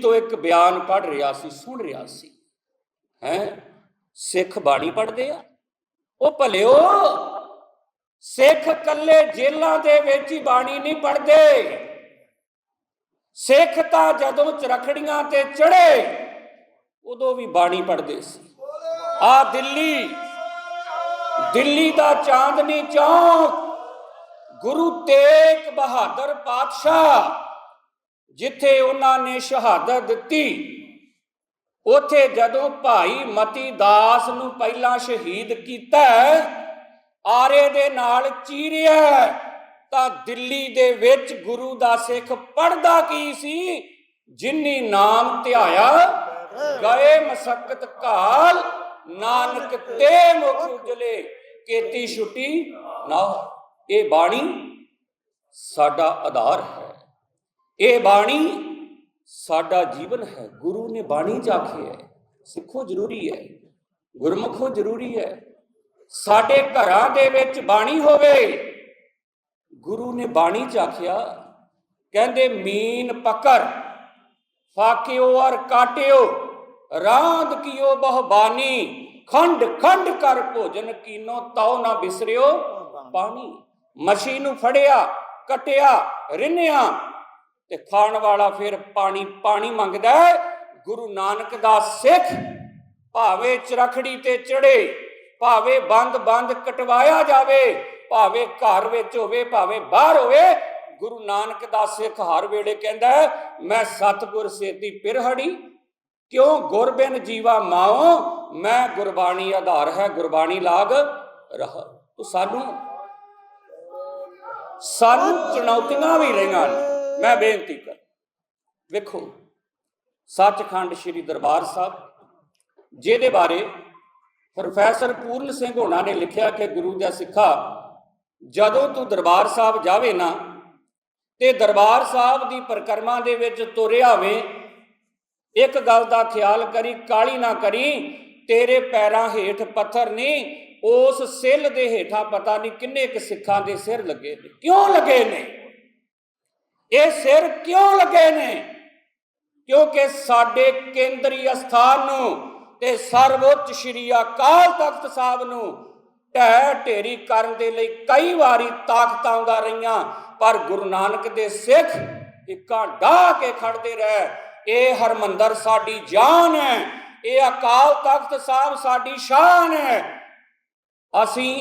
ਤੋਂ ਇੱਕ ਬਿਆਨ ਪੜ੍ਹ ਰਿਹਾ ਸੀ, ਸੁਣ ਰਿਹਾ ਸੀ। ਹੈ? ਸਿੱਖ ਬਾਣੀ ਪੜ੍ਹਦੇ ਆ। ਉਹ ਭਲਿਓ, ਸਿੱਖ ਕੱਲੇ ਜੇਲਾਂ ਦੇ ਵਿੱਚ ਹੀ ਬਾਣੀ ਨਹੀਂ ਪੜ੍ਹਦੇ। ਸਿੱਖ ਤਾਂ ਜਦੋਂ ਚਰਖੜੀਆਂ ਤੇ ਚੜੇ ਉਦੋਂ ਵੀ ਬਾਣੀ ਪੜ੍ਹਦੇ ਸੀ। ਆ ਦਿੱਲੀ ਦਿੱਲੀ ਦਾ ਚਾਂਦਨੀ ਚੌਕ, ਗੁਰੂ ਤੇਗ ਬਹਾਦਰ ਪਾਤਸ਼ਾਹ ਜਿੱਥੇ ਉਹਨਾਂ ਨੇ ਸ਼ਹਾਦਤ ਦਿੱਤੀ, ਉਥੇ ਜਦੋਂ ਭਾਈ ਮਤੀ ਦਾਸ ਨੂੰ ਪਹਿਲਾਂ ਸ਼ਹੀਦ ਕੀਤਾ, ਆਰੇ ਦੇ ਨਾਲ ਚੀਰਿਆ, ਤਾਂ ਦਿੱਲੀ ਦੇ ਵਿੱਚ ਗੁਰੂ ਦਾ ਸਿੱਖ ਪੜਦਾ ਕੀ ਸੀ? ਜਿਨਨੀ ਨਾਮ ਧਿਆਇਆ, ਗਏ ਮਸਕਤ ਕਾਲ ਨਾਨਕ ਤੇ ਮੁਖ ਉਜਲੇ, ਕੀਤੀ ਛੁੱਟੀ ਨਾ ਇਹ ਬਾਣੀ ਸਾਡਾ ਆਧਾਰ ਹੈ। ਇਹ ਬਾਣੀ ਸਾਡਾ ਜੀਵਨ ਹੈ, ਗੁਰੂ ਨੇ ਬਾਣੀ ਚ ਆਖੀ ਹੈ, ਸਿੱਖੋ ਜ਼ਰੂਰੀ ਹੈ, ਗੁਰਮੁਖੋ ਜ਼ਰੂਰੀ ਹੈ, ਸਾਡੇ ਘਰਾਂ ਦੇ ਵਿੱਚ ਬਾਣੀ ਹੋਵੇ। ਗੁਰੂ ਨੇ ਬਾਣੀ ਚ ਆਖਿਆ, ਕਹਿੰਦੇ, ਮੀਨ ਪਕਰ, ਫਾਕਿਓ ਔਰ ਕਾਟਿਓ, ਰਾਂਦ ਕੀਓ ਬਹਬਾਨੀ, ਖੰਡ ਖੰਡ ਕਰ ਭੋਜਨ ਕੀਨੋ, ਤਉ ਨਾ ਬਿਸਰਿਓ ਪਾਣੀ। ਮਛੀ ਨੂੰ ਫੜਿਆ, ਕਟਿਆ, ਰਿੰਨਿਆ ਤੇ ਖਾਣ ਵਾਲਾ ਫਿਰ ਪਾਣੀ ਪਾਣੀ ਮੰਗਦਾ ਹੈ। ਗੁਰੂ ਨਾਨਕ ਦਾ ਸਿੱਖ ਭਾਵੇਂ ਚਰਖੜੀ ਤੇ ਚੜੇ ਭਾਵੇਂ ਬੰਦ ਬੰਦ ਕਟਵਾਇਆ ਜਾਵੇ, ਭਾਵੇਂ ਘਰ ਵਿੱਚ ਹੋਵੇ, ਭਾਵੇਂ ਬਾਹਰ ਹੋਵੇ, ਗੁਰੂ ਨਾਨਕ ਦਾ ਸਿੱਖ ਹਰ ਵੇਲੇ ਕਹਿੰਦਾ ਮੈਂ ਸਤਗੁਰ ਸੇਤੀ ਪਿਰਹੜੀ, ਕਿਉਂ ਗੁਰਬਿਨ ਜੀਵਾ ਮਾਓ ਮੈਂ ਗੁਰਬਾਣੀ ਆਧਾਰ ਹੈ, ਗੁਰਬਾਣੀ ਲਾਗ ਰਹਾ। ਤੋ ਸਾਨੂੰ ਸਾਨੂੰ ਚੁਣੌਤੀਆਂ ਵੀ ਰਹੀਆਂ ਨੇ। ਮੈਂ ਬੇਨਤੀ ਕਰ ਵੇਖੋ, ਸੱਚਖੰਡ ਸ੍ਰੀ ਦਰਬਾਰ ਸਾਹਿਬ, ਜਿਹਦੇ ਬਾਰੇ ਪ੍ਰੋਫੈਸਰ ਪੂਰਨ ਸਿੰਘ ਹੋਣਾ ਨੇ ਲਿਖਿਆ ਕਿ ਗੁਰੂ ਦਾ ਸਿੱਖਾ, ਜਦੋਂ ਤੂੰ ਦਰਬਾਰ ਸਾਹਿਬ ਜਾਵੇ ਨਾ, ਤੇ ਦਰਬਾਰ ਸਾਹਿਬ ਦੀ ਪਰਿਕਰਮਾ ਦੇ ਵਿੱਚ ਤੁਰਿਆ ਵੇ ਇੱਕ ਗੱਲ ਦਾ ਖਿਆਲ ਕਰੀ ਕਾਲੀ ਨਾ ਕਰੀ, ਤੇਰੇ ਪੈਰਾਂ ਹੇਠ ਪੱਥਰ ਨਹੀਂ, ਉਸ ਸਿੱਲ ਦੇ ਹੇਠਾਂ ਪਤਾ ਨਹੀਂ ਕਿੰਨੇ ਕੁ ਸਿੱਖਾਂ ਦੇ ਸਿਰ ਲੱਗੇ ਨੇ। ਕਿਉਂ ਲੱਗੇ ਨੇ? ਇਹ ਸਿਰ ਕਿਉਂ ਲੱਗੇ ਨੇ? ਕਿਉਂਕਿ ਸਾਡੇ ਕੇਂਦਰੀ ਅਸਥਾਨ ਨੂੰ ਤੇ ਸਰਵਉੱਚ ਸ਼੍ਰੀ ਅਕਾਲ ਤਖਤ ਸਾਹਿਬ ਨੂੰ ਢਹਿ ਢੇਰੀ ਕਰਨ ਦੇ ਲਈ ਕਈ ਵਾਰੀ ਤਾਕਤਾਂ ਆਉਂਦਾ ਰਹੀਆਂ, ਪਰ ਗੁਰੂ ਨਾਨਕ ਦੇ ਸਿੱਖ ਇੱਕਾਂ ਢਾ ਕੇ ਖੜਦੇ ਰਹੇ। ਇਹ ਹਰਮੰਦਰ ਸਾਡੀ ਜਾਨ ਹੈ, ਇਹ ਅਕਾਲ ਤਖਤ ਸਾਹਿਬ ਸਾਡੀ ਸ਼ਾਨ ਹੈ। ਅਸੀਂ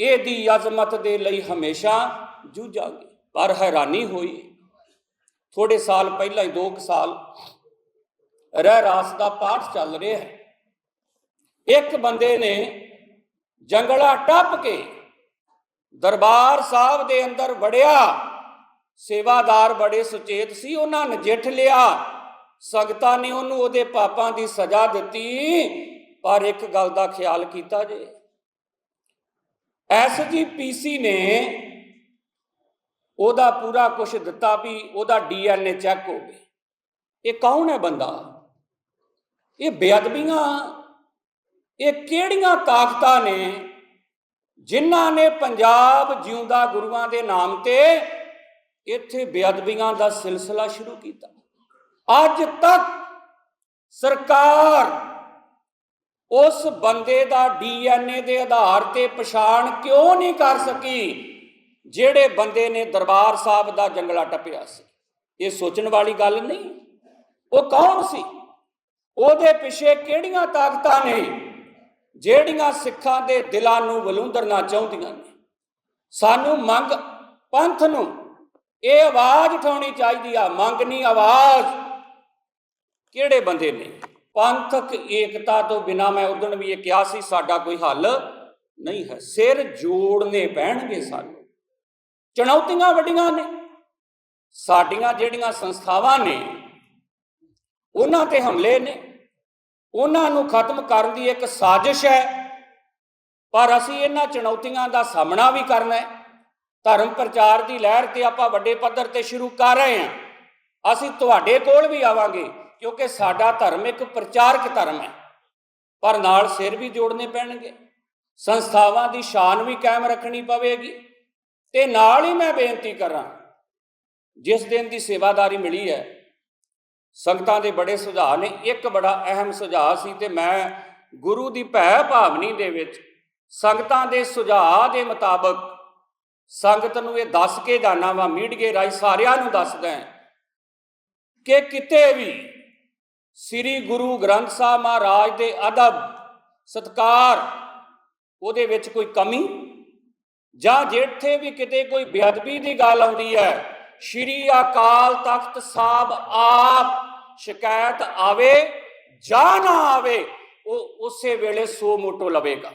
ਇਹਦੀ ਅਜ਼ਮਤ ਦੇ ਲਈ ਹਮੇਸ਼ਾ ਜੂਝਾਂਗੇ, ਪਰ ਹੈਰਾਨੀ ਹੋਈ। ਥੋੜੇ ਸਾਲ ਪਹਿਲਾਂ ਹੀ 2 ਸਾਲ ਰਹਿ ਰਾਸ ਦਾ ਪਾਠ ਚੱਲ ਰਿਹਾ ਹੈ। ਇੱਕ ਬੰਦੇ ਨੇ ਜੰਗਲਾ ਟੱਪ ਕੇ ਦਰਬਾਰ ਸਾਹਿਬ ਦੇ ਅੰਦਰ ਵੜਿਆ, ਸੇਵਾਦਾਰ ਬੜੇ ਸੁਚੇਤ ਸੀ, ਉਹਨਾਂ ਨਜਿੱਠ ਲਿਆ। ਸੰਗਤਾਂ ਨੇ ਉਹਨੂੰ ਉਹਦੇ ਪਾਪਾਂ ਦੀ ਸਜ਼ਾ ਦਿੱਤੀ, ਪਰ ਇੱਕ ਗੱਲ ਦਾ ਖਿਆਲ ਕੀਤਾ ਜੇ। ਐਸਜੀਪੀਸੀ ਨੇ ਉਹਦਾ ਪੂਰਾ ਕੁਝ ਦਿੱਤਾ ਵੀ ਉਹਦਾ ਡੀਐਨਏ ਚੈੱਕ ਹੋ ਗਿਆ। ਇਹ ਕੌਣ ਹੈ ਬੰਦਾ? ਇਹ ਬੇਅਦਬੀਆਂ। ਇਹ ਕਿਹੜੀਆਂ ਤਾਕਤਾਂ ਨੇ ਜਿਨ੍ਹਾਂ ਨੇ ਪੰਜਾਬ ਜਿਉਂਦਾ ਗੁਰੂਆਂ ਦੇ ਨਾਮ ਤੇ ਇੱਥੇ ਬੇਅਦਬੀਆਂ ਦਾ ਸਿਲਸਿਲਾ ਸ਼ੁਰੂ ਕੀਤਾ? ਅੱਜ ਤੱਕ ਸਰਕਾਰ ਉਸ ਬੰਦੇ ਦਾ ਡੀਐਨਏ ਦੇ ਆਧਾਰ ਤੇ ਪਛਾਣ ਕਿਉਂ ਨਹੀਂ ਕਰ ਸਕੀ? ਜਿਹੜੇ ਬੰਦੇ ਨੇ ਦਰਬਾਰ ਸਾਹਿਬ ਦਾ ਜੰਗਲਾ ਟੱਪਿਆ ਸੀ, ਇਹ ਸੋਚਣ ਵਾਲੀ ਗੱਲ ਨਹੀਂ, ਉਹ ਕੌਣ ਸੀ? ਉਹਦੇ ਪਿੱਛੇ ਕਿਹੜੀਆਂ ਤਾਕਤਾਂ ਨੇ, ਜਿਹੜੀਆਂ ਸਿੱਖਾਂ ਦੇ ਦਿਲਾਂ ਨੂੰ ਵਲੂੰਦਰਨਾ ਚਾਹੁੰਦੀਆਂ ਨੇ? ਸਾਨੂੰ ਮੰਗ, ਪੰਥ ਨੂੰ ਇਹ ਆਵਾਜ਼ ਉਠਾਉਣੀ ਚਾਹੀਦੀ ਆ, ਮੰਗ ਨਹੀਂ, ਆਵਾਜ਼। ਕਿਹੜੇ ਬੰਦੇ ਨੇ? ਪੰਥਕ ਏਕਤਾ ਤੋਂ ਬਿਨਾ ਮੈਂ ਉਦੋਂ ਵੀ ਇਹ ਕਿਹਾ ਸੀ, ਸਾਡਾ ਕੋਈ ਹੱਲ ਨਹੀਂ ਹੈ, ਸਿਰ ਜੋੜਨੇ ਪੈਣਗੇ ਸਾਨੂੰ। ਚੁਣੌਤੀਆਂ ਵੱਡੀਆਂ ਨੇ। ਸਾਡੀਆਂ ਜਿਹੜੀਆਂ ਸੰਸਥਾਵਾਂ ਨੇ, ਉਹਨਾਂ ਤੇ ਹਮਲੇ ਨੇ। ਉਹਨਾਂ ਨੂੰ ਖਤਮ ਕਰਨ ਦੀ ਇੱਕ ਸਾਜ਼ਿਸ਼ ਹੈ। ਪਰ ਅਸੀਂ ਇਹਨਾਂ ਚੁਣੌਤੀਆਂ ਦਾ ਸਾਹਮਣਾ ਵੀ ਕਰਨਾ ਹੈ। ਧਰਮ ਪ੍ਰਚਾਰ ਦੀ ਲਹਿਰ ਤੇ ਆਪਾਂ ਵੱਡੇ ਪੱਧਰ ਤੇ ਸ਼ੁਰੂ ਕਰ ਰਹੇ ਹਾਂ। ਅਸੀਂ ਤੁਹਾਡੇ ਕੋਲ ਵੀ ਆਵਾਂਗੇ, ਕਿਉਂਕਿ ਸਾਡਾ ਧਰਮ ਇੱਕ ਪ੍ਰਚਾਰਕ ਧਰਮ ਹੈ। ਪਰ ਨਾਲ ਸਿਰ ਵੀ ਜੋੜਨੇ ਪੈਣਗੇ। ਸੰਸਥਾਵਾਂ ਦੀ ਸ਼ਾਨ ਵੀ ਕਾਇਮ ਰੱਖਣੀ ਪਵੇਗੀ। ਤੇ ਨਾਲ ਹੀ ਮੈਂ ਬੇਨਤੀ ਕਰਾਂ, ਜਿਸ ਦਿਨ ਦੀ ਸੇਵਾਦਾਰੀ ਮਿਲੀ ਹੈ, ਸੰਗਤਾਂ ਦੇ ਬੜੇ ਸੁਝਾਅ ਨੇ, ਇੱਕ ਬੜਾ ਅਹਿਮ ਸੁਝਾਅ ਸੀ ਤੇ ਮੈਂ ਗੁਰੂ ਦੀ ਭੈ ਭਾਵਨੀ ਦੇ ਵਿੱਚ ਸੰਗਤਾਂ ਦੇ ਸੁਝਾਅ ਦੇ ਮੁਤਾਬਕ ਸੰਗਤ ਨੂੰ ਇਹ ਦੱਸ ਕੇ ਜਾਣਾ ਵਾ, ਮੀਡੀਏ ਰਾਹੀਂ ਸਾਰਿਆਂ ਨੂੰ ਦੱਸਦਾ ਕਿ ਕਿਤੇ ਵੀ ਸ੍ਰੀ ਗੁਰੂ ਗ੍ਰੰਥ ਸਾਹਿਬ ਮਹਾਰਾਜ ਦੇ ਅਦਬ, ਸਤਕਾਰ, ਉਹਦੇ ਵਿੱਚ ਕੋਈ ਕਮੀ ਜਾਂ ਜਿੱਥੇ ਵੀ ਕਿਤੇ ਕੋਈ ਬੇਅਦਬੀ ਦੀ ਗੱਲ ਆਉਂਦੀ ਹੈ, ਸ਼੍ਰੀ ਅਕਾਲ ਤਖਤ ਸਾਹਿਬ ਆਪ ਸ਼ਿਕਾਇਤ ਆਵੇ ਜਾਂ ਨਾ ਆਵੇ, ਉਹ ਉਸੇ ਵੇਲੇ ਸੋ ਮੋਟੋ ਲਵੇਗਾ।